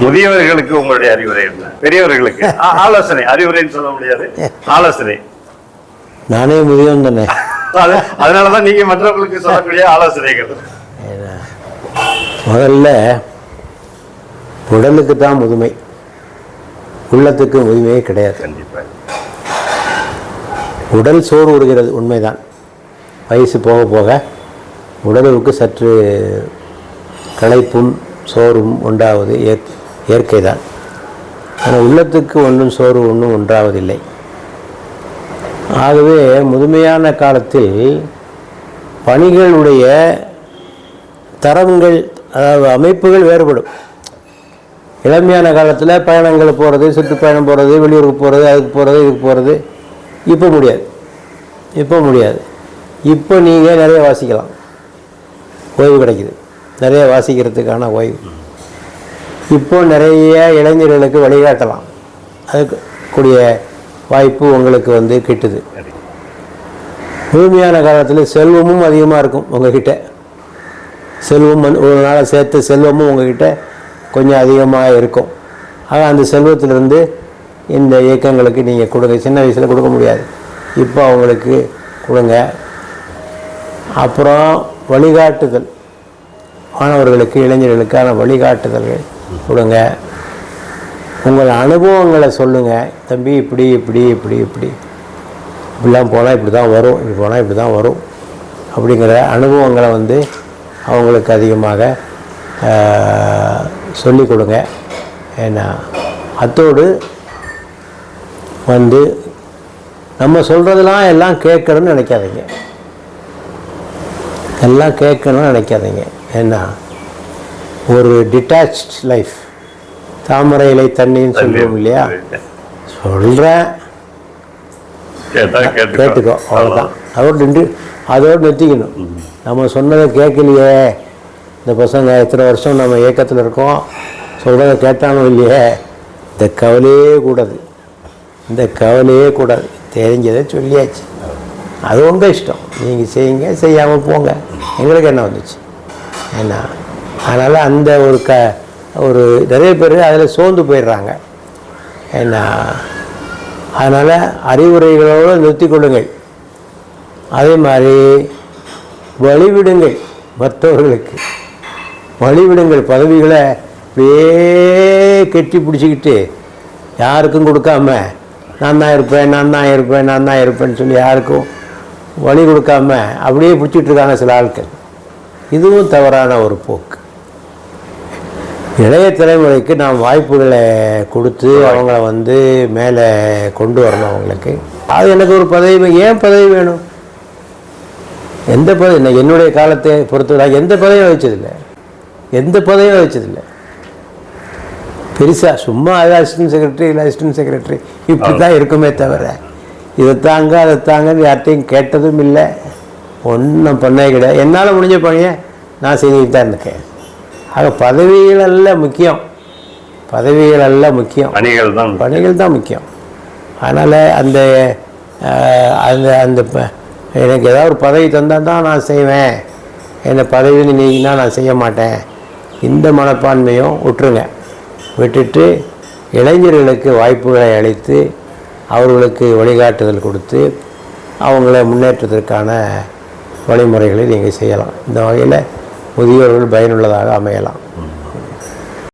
முதியவர்களுக்கு உங்களுடைய அறிவுரை என்ன? பெரியவர்களுக்கு. ஆலோசனை. அறிவுரைன்னு சொல்ல முடியாது. ஆலோசனை. நானே முதியவன் தானே. அது அதனாலதான் நீங்க மற்றவர்களுக்கு சொல்லக்கூடிய ஆலோசனைகள். முதல்ல உடலுக்கு தான் முதுமை. உள்ளத்துக்கு முதுமையே கிடையாது. கண்டிப்பா. உடல் சோறு விடுகிறது உண்மைதான். வயசு போக போக உடலுக்கு சற்று களைப்பும் சோறும் உண்டாவது இயற் இயற்கை தான். ஆனால் உள்ளத்துக்கு ஒன்றும் சோறு ஒன்றும் ஒன்றாவதில்லை. ஆகவே முதுமையான காலத்தில் பணிகளுடைய தரங்கள் அதாவது அமைப்புகள் வேறுபடும். இளமையான காலத்தில் பயணங்கள் போகிறது சுற்றுப்பயணம் போகிறது வெளியூருக்கு போகிறது அதுக்கு போகிறது இதுக்கு போகிறது இப்போ முடியாது. இப்போ முடியாது. இப்போ நீங்கள் நிறைய வாசிக்கலாம். ஓய்வு கிடைக்குது. நிறைய வாசிக்கிறதுக்கான ஓய்வு. இப்போ நிறைய இளைஞர்களுக்கு வழிகாட்டலாம். அதுக்கு கூடிய வாய்ப்பு உங்களுக்கு வந்து கிட்டுது. முழுமையான காலத்தில் செல்வமும் அதிகமாக இருக்கும் உங்ககிட்ட. செல்வம் ஒரு நாளை சேர்த்து செல்வமும் உங்ககிட்ட கொஞ்சம் அதிகமாக இருக்கும். ஆக அந்த செல்வத்திலிருந்து இந்த இயக்கங்களுக்கு நீங்கள் கொடுங்க. சின்ன வயசில் கொடுக்க முடியாது. இப்போ அவங்களுக்கு கொடுங்க. அப்புறம் வழிகாட்டுதல். மாணவர்களுக்கு இளைஞர்களுக்கான வழிகாட்டுதல்கள். கொடுங்க உங்கள் அனுபவங்களை சொல்லுங்கள் தம்பி இப்படி இப்படி இப்படி இப்படி. இப்படிலாம் போனால் இப்படி தான் வரும் இப்படி போனால் இப்படி தான் வரும். அப்படிங்கிற அனுபவங்களை வந்து அவங்களுக்கு அதிகமாக சொல்லிக் கொடுங்க. ஏன்னா அத்தோடு வந்து நம்ம சொல்கிறதெல்லாம் எல்லாம் கேட்கணும்னு நினைக்காதீங்க. எல்லாம் கேட்கணும்னு நினைக்காதீங்க. ஏன்னா ஒரு டிட்டாச்ட் லைஃப் தாமரை இலை தண்ணின்னு சொல்லுவோம் இல்லையா? சொல்கிறேன் கேட்டா கேட்டுக்கோ. அவ்வளோதான் அதோடு நின்று அதோடு நிறுத்திக்கணும். நம்ம சொன்னதை கேட்கலையே. இந்த பசங்க எத்தனை வருஷம் நம்ம இயக்கத்தில் இருக்கோம்? சொல்கிறத கேட்டாலும் இல்லையே? இந்த கவலையே கூடாது. இந்த கவலையே கூடாது. தெரிஞ்சதை சொல்லியாச்சு. அது உங்கள் இஷ்டம். நீங்கள் செய்யுங்க செய்யாமல் போங்க. எங்களுக்கு என்ன வந்துச்சு? ஏன்னா அதனால் அந்த ஒரு க ஒரு நிறைய பேர் அதில் சோர்ந்து போயிடுறாங்க. ஏன்னா அதனால் அறிவுரைகளோடு நிறுத்தி கொள்ளுங்கள். அதே மாதிரி வழிவிடுங்கள் மற்றவர்களுக்கு. வழிவிடுங்கள் பதவிகளை அப்படியே கெட்டி பிடிச்சிக்கிட்டு யாருக்கும் கொடுக்காம நான் தான் இருப்பேன் நான் தான் இருப்பேன் நான் தான் இருப்பேன்னு சொல்லி யாருக்கும் வழி கொடுக்காம அப்படியே பிடிச்சிட்டு இருக்காங்க சில ஆட்கள். இதுவும் தவறான ஒரு போக்கு. இளைய தலைமுறைக்கு நாம் வாய்ப்புகளை கொடுத்து அவங்கள வந்து மேலே கொண்டு வரணும் அவங்களுக்கு. அது எனக்கு ஒரு பதவி ஏன் பதவி வேணும்? எந்த பதவி? நான் என்னுடைய காலத்தை பொறுத்தவரை எந்த பதவியும் வச்சதில்லை எந்த பதவியும் வச்சதில்லை பெருசாக சும்மா அது அசிஸ்டன்ட் செக்ரட்டரி இல்லை அசிஸ்டன்ட் செக்ரட்டரி இப்படி தான் இருக்குமே தவிர இதை தாங்க அதை தாங்கன்னு யார்ட்டையும் கேட்டதும் இல்லை. ஒன்றும் பண்ணே கிடையாது. என்னால் முடிஞ்ச பணியை நான் செஞ்சுக்கிட்டு தான் இருக்கேன். ஆக பதவிகள் அல்ல முக்கியம். பதவிகள் அல்ல முக்கியம். பணிகள் தான் பணிகள் தான் முக்கியம். அதனால் அந்த அந்த அந்த எனக்கு ஏதாவது ஒரு பதவி தந்தால் தான் நான் செய்வேன். என்னை பதவியில் நீங்கினா நான் செய்ய மாட்டேன். இந்த மனப்பான்மையும் விட்டுருங்க. விட்டுட்டு இளைஞர்களுக்கு வாய்ப்புகளை அளித்து அவர்களுக்கு வழிகாட்டுதல் கொடுத்து அவங்கள முன்னேற்றத்திற்கான வழிமுறைகளை நீங்கள் செய்யலாம். இந்த வகையில் முதியோர்கள் பயனுள்ளதாக அமையலாம்.